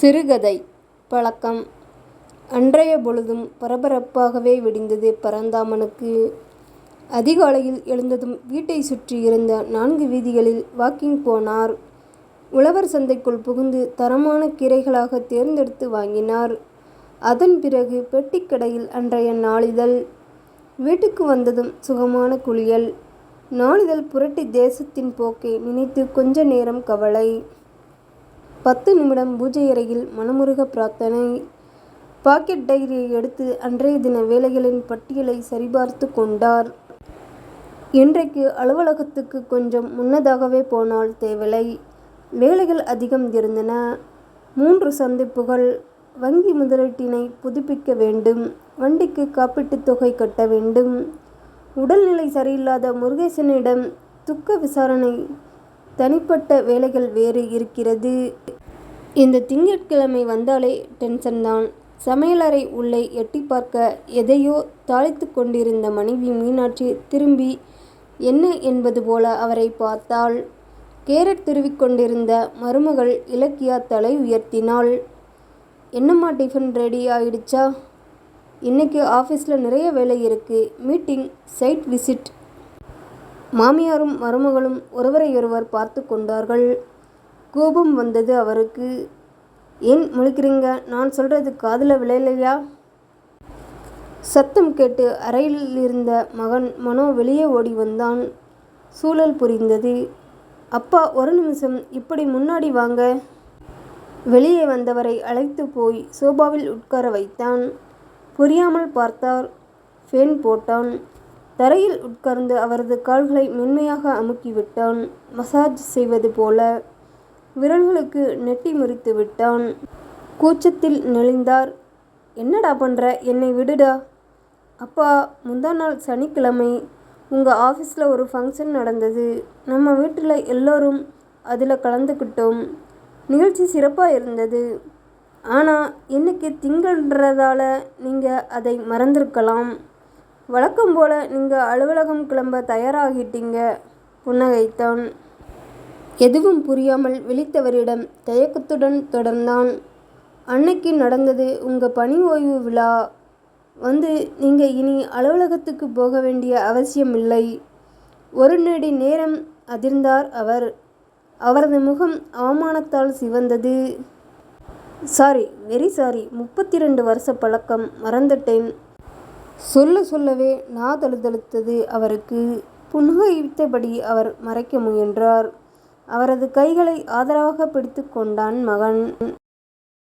சிறுகதை பழக்கம் அன்றைய பொழுதும் பரபரப்பாகவே விடிந்தது பரந்தாமனுக்கு. அதிகாலையில் எழுந்ததும் வீட்டை சுற்றி இருந்த நான்கு வீதிகளில் வாக்கிங் போனார். உழவர் சந்தைக்குள் புகுந்து தரமான கீரைகளாக தேர்ந்தெடுத்து வாங்கினார். அதன் பிறகு பெட்டிக்கடையில் அன்றைய நாளிதழ். வீட்டுக்கு வந்ததும் சுகமான குளியல். நாளிதழ் புரட்டி தேசத்தின் போக்கை நினைத்து கொஞ்ச நேரம் கவலை. பத்து நிமிடம் பூஜை அறையில் மனமுருக பிரார்த்தனை. பாக்கெட் டைரியை எடுத்து அன்றைய தின வேலைகளின் பட்டியலை சரிபார்த்து கொண்டார். இன்றைக்கு அலுவலகத்துக்கு கொஞ்சம் முன்னதாகவே போனால் தேவலை. வேலைகள் அதிகம் இருந்தன. மூன்று சந்திப்புகள். வங்கி முதலீட்டினை புதுப்பிக்க வேண்டும். வண்டிக்கு காப்பீட்டுத் தொகை கட்ட வேண்டும். உடல்நிலை சரியில்லாத முருகேசனிடம் துக்க விசாரணை தனிப்பட்ட வேலைகள் வேறு இருக்கிறது. இந்த திங்கட்கிழமை வந்தாலே டென்ஷன் தான் சமையலறை உள்ளே எட்டி பார்க்க எதையோ தாளித்துக் கொண்டிருந்த மனைவி மீனாட்சி திரும்பி என்ன என்பது போல அவரை பார்த்தாள். கேரட் திருவிக்கொண்டிருந்த மருமகள் இலக்கியா தலை உயர்த்தினாள். என்னம்மா டிஃபன் ரெடி ஆயிடுச்சா? இன்னைக்கு ஆஃபீஸில் நிறைய வேலை இருக்குது மீட்டிங் சைட் விசிட். மாமியாரும் மருமகளும் ஒருவரையொருவர் பார்த்து கொண்டார்கள். கோபம் வந்தது அவருக்கு. ஏன் முழிக்கிறீங்க நான் சொல்றது காதில் விளையலையா சத்தம் கேட்டு அறையிலிருந்த மகன் மனோ வெளியே ஓடி வந்தான். சூழல் புரிந்தது. அப்பா ஒரு நிமிஷம் இப்படி முன்னாடி வாங்க. வெளியே வந்தவரை அழைத்துப் போய் சோபாவில் உட்கார வைத்தான். புரியாமல் பார்த்தார். ஃபேன் போட்டான். தரையில் உட்கார்ந்து அவரது கால்களை மென்மையாக அமுக்கிவிட்டான். மசாஜ் செய்வது போல. விரல்களுக்கு நெட்டி முறித்து விட்டான். கூச்சத்தில் நெளிந்தார். என்னடா பண்ணுற என்னை விடுடா. அப்பா முந்தா நாள் சனிக்கிழமை உங்கள் ஆஃபீஸில் ஒரு ஃபங்க்ஷன் நடந்தது. நம்ம வீட்டில் எல்லோரும் அதில் கலந்துக்கிட்டோம். நிகழ்ச்சி சிறப்பாக இருந்தது. ஆனால் இன்னைக்கு திங்கள்ன்றதால நீங்கள் அதை மறந்திருக்கலாம். வழக்கம் போல் நீங்கள் அலுவலகம் கிளம்ப தயாராகிட்டீங்க புன்னகைத்தான். எதுவும் புரியாமல் விழித்தவரிடம் தயக்கத்துடன் தொடர்ந்தான். அன்னைக்கு நடந்தது உங்க பணி ஓய்வு விழா. வந்து நீங்க இனி அலுவலகத்துக்கு போக வேண்டிய அவசியம் இல்லை ஒரு நொடி நேரம் அதிர்ந்தார் அவர். அவரது முகம் அவமானத்தால் சிவந்தது. சாரி வெரி சாரி முப்பத்தி ரெண்டு வருஷ பழக்கம் மறந்துட்டேன். சொல்ல சொல்லவே நா தழுதழுத்தது அவருக்கு. புன்னகைத்தபடி அவர் மறைக்க முயன்றார். அவரது கைகளை ஆதரவாகப் பிடித்துக் கொண்டான் மகன்.